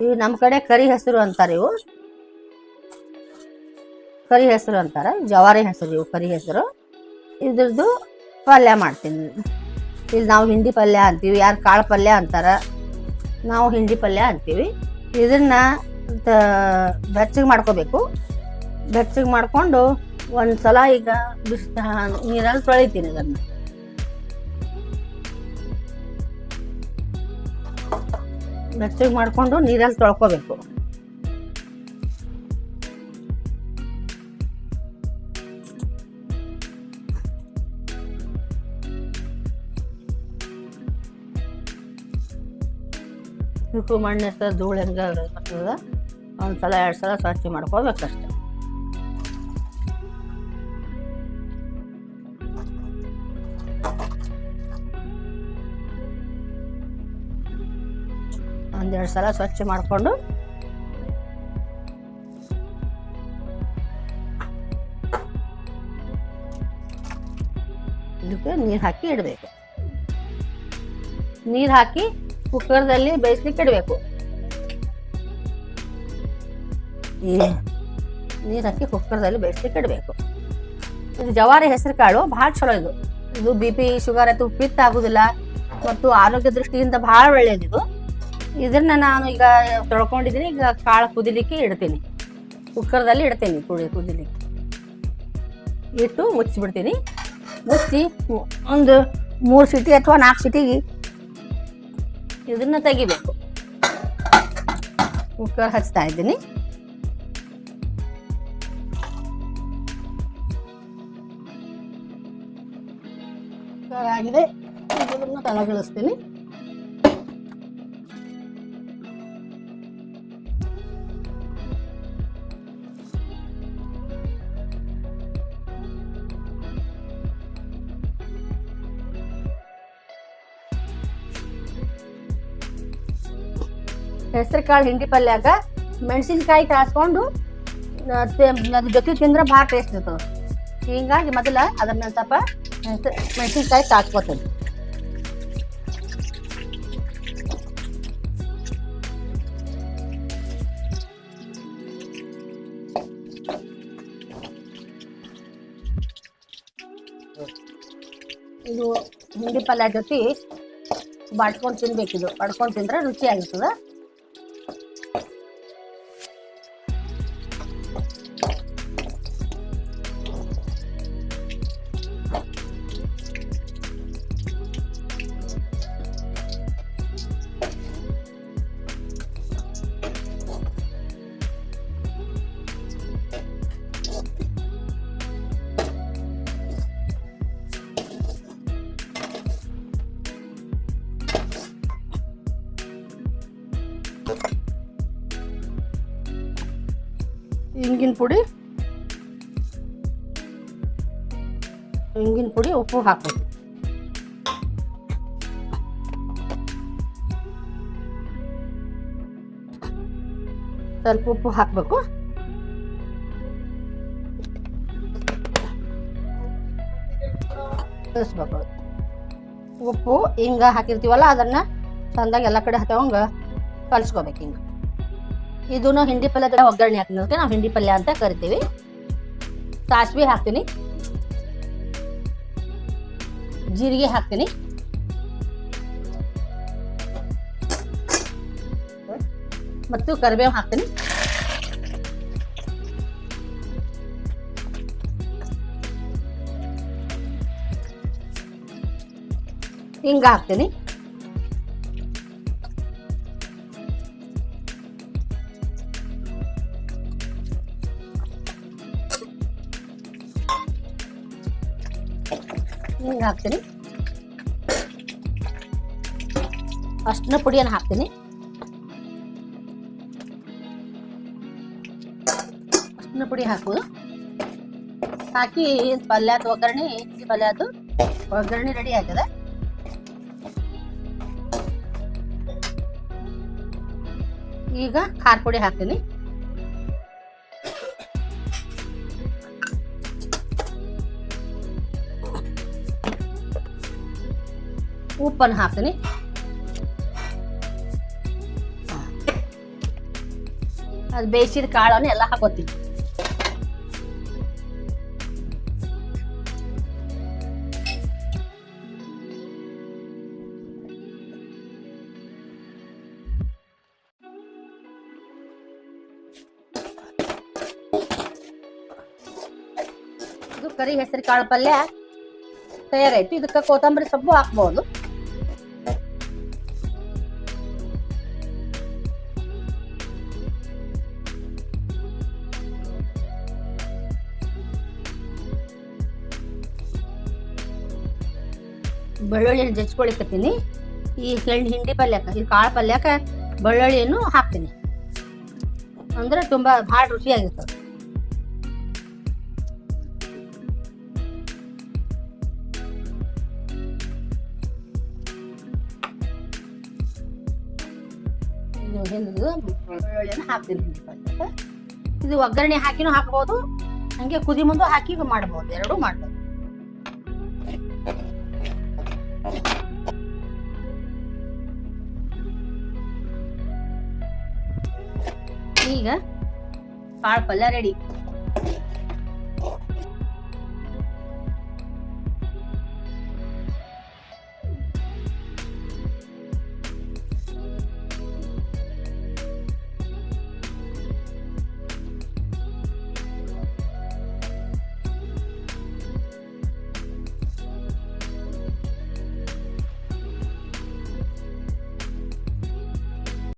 ಇವು ನಮ್ಮ ಕಡೆ ಕರಿ ಹೆಸರು ಅಂತಾರೆ ಇವು. ಕರಿ ಹೆಸರು ಅಂತಾರೆ, ಜವಾರಿ ಹೆಸರು ಇವು ಕರಿ ಹೆಸರು. ಇದ್ರದ್ದು ಪಲ್ಯ ಮಾಡ್ತೀನಿ. ಇಲ್ಲಿ ನಾವು ಹಿಂಡಿ ಪಲ್ಯ ಅಂತೀವಿ, ಯಾರು ಕಾಳು ಪಲ್ಯ ಅಂತಾರೆ, ನಾವು ಹಿಂಡಿ ಪಲ್ಯ ಅಂತೀವಿ. ಇದನ್ನ ಬೆಚ್ಚಗೆ ಮಾಡ್ಕೋಬೇಕು. ಬೆಚ್ಚಗೆ ಮಾಡಿಕೊಂಡು ಒಂದು ಸಲ ಈಗ ಬಿಸಿ ನೀರಲ್ಲಿ ತೊಳಿತೀನಿ ಅದನ್ನು ಬೆಚ್ಚಗೆ ಮಾಡಿಕೊಂಡು ನೀರಲ್ಲಿ ತೊಳ್ಕೊಬೇಕು. ಮಣ್ಣು ಇರ್ತದೆ ಧೂಳು ಹೆಂಗೆ ಒಂದು ಸಲ ಎರಡು ಸಲ ಸ್ವಚ್ಛ ಮಾಡ್ಕೋಬೇಕಷ್ಟೆ. ಒಂದೆರಡು ಸಲ ಸ್ವಚ್ಛ ಮಾಡಿಕೊಂಡು ಇದಕ್ಕೆ ನೀರು ಹಾಕಿ ಇಡಬೇಕು. ನೀರು ಹಾಕಿ ಕುಕ್ಕರ್ದಲ್ಲಿ ಬೇಯಿಸ್ಲಿಕ್ಕೆ ಇಡಬೇಕು. ನೀರು ಹಾಕಿ ಕುಕ್ಕರ್ದಲ್ಲಿ ಬೇಯಿಸ್ಲಿಕ್ಕೆ ಇಡಬೇಕು. ಇದು ಜವಾರಿ ಹೆಸರು ಕಾಳು ಭಾಳ ಚಲೋ ಇದು. ಇದು ಬಿ ಪಿ ಶುಗರ್ ಅಥವಾ ಪಿತ್ತ ಆಗುದಿಲ್ಲ, ಮತ್ತು ಆರೋಗ್ಯ ದೃಷ್ಟಿಯಿಂದ ಭಾಳ ಒಳ್ಳೆಯದಿದು ಇದನ್ನ ನಾನು ಈಗ ತೊಳ್ಕೊಂಡಿದ್ದೀನಿ. ಈಗ ಕಾಳು ಕುದಿಲಿಕ್ಕೆ ಇಡ್ತೀನಿ. ಕುಕ್ಕರ್ದಲ್ಲಿ ಇಡ್ತೀನಿ ಕುಡಿ ಕುದಿಲಿಕ್ಕೆ. ಇಟ್ಟು ಮುಚ್ಚಿಬಿಡ್ತೀನಿ. ಮುಚ್ಚಿ ಒಂದು ಮೂರು ಸಿಟಿ ಅಥವಾ ನಾಲ್ಕು ಸಿಟಿಗೆ ಇದನ್ನು ತೆಗಿಬೇಕು. ಕುಕ್ಕರ್ ಹಚ್ತಾ ಇದ್ದೀನಿ. ಕುಕ್ಕರ್ ಆಗಿದೆ. ಇದನ್ನು ತಳಗಿಳಿಸ್ತೀನಿ ಹೆಸರು ಕಾಳು ಹಿಂಡಿ ಪಲ್ಯಾಗ ಮೆಣಸಿನ್ಕಾಯಿ ಕಾಸ್ಕೊಂಡು ಅದ್ರ ಜೊತೆ ತಿಂದ್ರೆ ಭಾಳ ಟೇಸ್ಟ್ ಇರ್ತದೆ. ಹೀಗಾಗಿ ಮೊದಲ ಅದನ್ನ ಸ್ವಲ್ಪ ಮೆಣಸಿನ್ಕಾಯಿ ಕಾಸ್ಕೊತೀನಿ ಇದು ಹಿಂಡಿ ಪಲ್ಯ ಜೊತೆ ಬಾಡ್ಕೊಂಡು ತಿನ್ಬೇಕಿದು. ಬಡ್ಕೊಂಡು ತಿಂದ್ರೆ ರುಚಿಯಾಗಿರ್ತದೆ. ಇಂಗಿನ ಪುಡಿ. ಇಂಗಿನ ಪುಡಿ ಉಪ್ಪು ಹಾಕಬೇಕು. ಸ್ವಲ್ಪ ಉಪ್ಪು ಹಾಕಬೇಕು. ಕಲಿಸ್ಬೇಕು ಉಪ್ಪು ಹಿಂಗ ಹಾಕಿರ್ತೀವಲ್ಲ ಅದನ್ನ ಚಂದಾಗಿ ಎಲ್ಲ ಕಡೆ ಹತ್ತವಂಗ ಕಲಿಸ್ಕೋಬೇಕು ಹಿಂಗೆ. ಇದನ್ನು ಹಿಂಡಿ ಪಲ್ಯದ ಒಗ್ಗರಣೆ ಹಾಕ್ತೀನಿ ಅದಕ್ಕೆ ನಾವು ಹಿಂಡಿ ಪಲ್ಯ ಅಂತ ಕರಿತೀವಿ. ಸಾಸಿವೆ ಹಾಕ್ತೀನಿ. ಜೀರಿಗೆ ಹಾಕ್ತೀನಿ. ಮತ್ತು ಕರಿಬೇವು ಹಾಕ್ತೀನಿ. ಹಿಂಗ ಹಾಕ್ತೀನಿ. ಹಾಕ್ತೀನಿ. ಅಷ್ಟನ್ನ ಪುಡಿಯನ್ನು ಹಾಕ್ತೀನಿ. ಅಷ್ಟನ್ನ ಪುಡಿ ಹಾಕೋದು ಹಾಕಿ ಪಲ್ಯದ ಒಗ್ಗರಣೆ ಪಲ್ಯದ್ದು ಒಗ್ಗರಣೆ ರೆಡಿ ಆಗ್ತದೆ. ಈಗ ಖಾರ ಪುಡಿ ಹಾಕ್ತೀನಿ. ಉಪ್ಪನ್ನು ಹಾಕ್ತೀನಿ ಅದು ಬೇಯಿಸಿದ ಕಾಳನ್ನು ಎಲ್ಲ ಹಾಕೋತೀನಿ. ಕರಿ ಹೆಸರು ಕಾಳು ಪಲ್ಯ. ತಯಾರಾಯ್ತು. ಇದಕ್ಕೆ ಕೊತ್ತಂಬರಿ ಸೊಪ್ಪು ಹಾಕ್ಬೋದು. ಬೆಳ್ಳುಳ್ಳಿಯನ್ನು ಜಚ್ಕೊಳಿಕತ್ತೀನಿ ಈ ಹೆಣ್ಣು ಹಿಂಡಿ ಪಲ್ಯಕ್ಕೆ ಈ ಕಾಳು ಪಲ್ಯಕ್ಕೆ ಬೆಳ್ಳುಳ್ಳಿಯನ್ನು ಹಾಕ್ತೀನಿ. ಅಂದ್ರೆ ತುಂಬಾ ಭಾಳ ರುಚಿಯಾಗಿರ್ತದೆ. ಬೆಳ್ಳುಳ್ಳಿಯನ್ನು ಹಾಕ್ತೀನಿ ಹಿಂಡಿ ಇದು ಒಗ್ಗರಣೆ ಹಾಕಿನೂ ಹಾಕ್ಬೋದು, ಹಂಗೆ ಕುದಿ ಮುಂದೆ ಹಾಕಿ ಮಾಡ್ಬೋದು, ಎರಡೂ ಮಾಡ್ಬೋದು. ಈಗ ಕಾಳು ಪಲ್ಯ ರೆಡಿ